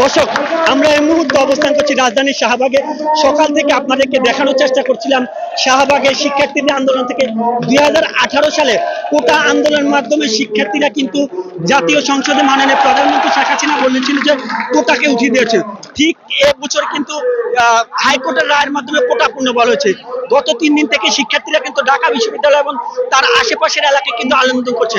দর্শক, আমরা এই মুহূর্তে অবস্থান করছি রাজধানীর শাহবাগে। সকাল থেকে আপনাদেরকে দেখানোর চেষ্টা করছিলাম শাহবাগের শিক্ষার্থীদের আন্দোলন থেকে। দুই হাজার আঠারো সালে কোটা আন্দোলনের মাধ্যমে শিক্ষার্থীরা কিন্তু জাতীয় সংসদে মাননীয় প্রধানমন্ত্রী শেখ হাসিনা বলেছিল যে কোটাকে উঠিয়ে দিয়েছে। ঠিক এবছর কিন্তু হাইকোর্টের রায়ের মাধ্যমে কোটা পূর্ণ বলা হয়েছে। গত তিন দিন থেকে শিক্ষার্থীরা কিন্তু ঢাকা বিশ্ববিদ্যালয় এবং তার আশেপাশের এলাকায় কিন্তু আন্দোলন করছে।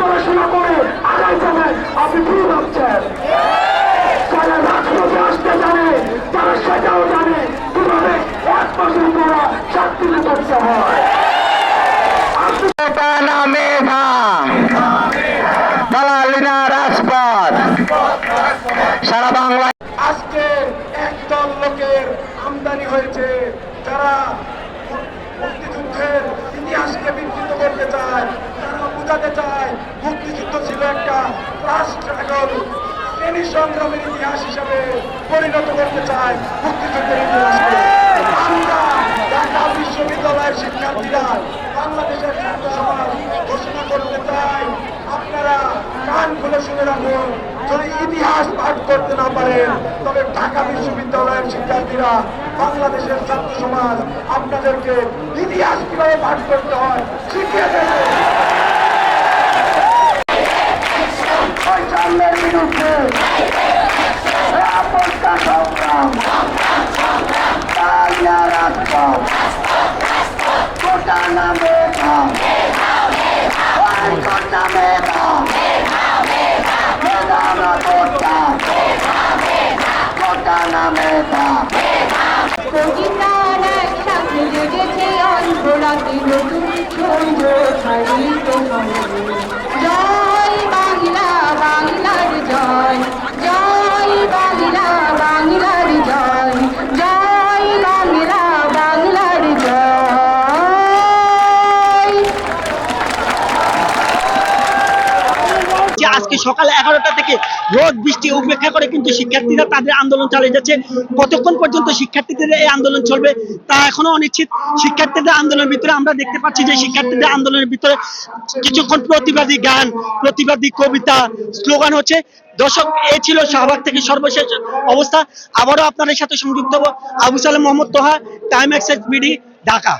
পড়াশোনা করে আগাই যাবেন আপনি ভুল ভাবছেন যারা রাজপথে আসতে জানে তারা সেটাও জানে কীভাবে এক মাসের পড়া চাকরি করতে হয় আজকে একদল লোকের আমদানি হয়েছে যারা মুক্তিযুদ্ধের ইতিহাসকে বিকৃত করতে চায়, তারা বোঝাতে চায় মুক্তিযুদ্ধ ছিল একটা রাষ্ট্রগল শ্রেণি সংগ্রামের ইতিহাস হিসাবে পরিণত করতে চায় মুক্তিযুদ্ধের ইতিহাসকে আমরা ঢাকা বিশ্ববিদ্যালয়ের শিক্ষার্থীরা বাংলাদেশের ছাত্র সমাজ ঘোষণা করতে চাই আপনারা কান রাখুন যদি ইতিহাস পাঠ করতে না পারেন, তবে ঢাকা বিশ্ববিদ্যালয়ের শিক্ষার্থীরা, বাংলাদেশের ছাত্র সমাজ, আপনাদেরকে ইতিহাস কীভাবে পাঠ করতে হয় শিখিয়ে দেবে। সংগ্রাম রাজপথ নামে কোটা না মেধা জেগেছে অন্তরাতে নতুন ছন্দ ছাড়িত আজকে সকাল এগারোটা থেকে রোদ, বৃষ্টি উপেক্ষা করে কিন্তু শিক্ষার্থীরা তাদের আন্দোলন চালিয়ে যাচ্ছে। কতক্ষণ পর্যন্ত শিক্ষার্থীদের এই আন্দোলন চলবে তা এখনও অনিশ্চিত। শিক্ষার্থীদের আন্দোলনের ভিতরে আমরা দেখতে পাচ্ছি যে শিক্ষার্থীদের আন্দোলনের ভিতরে কিছুক্ষণ প্রতিবাদী গান, প্রতিবাদী কবিতা, স্লোগান হচ্ছে। দর্শক, এ ছিল শাহবাগ থেকে সর্বশেষ অবস্থা। আবারও আপনাদের সাথে সংযুক্ত হব Abu Salem Mohammad Toha time access BD Dhaka.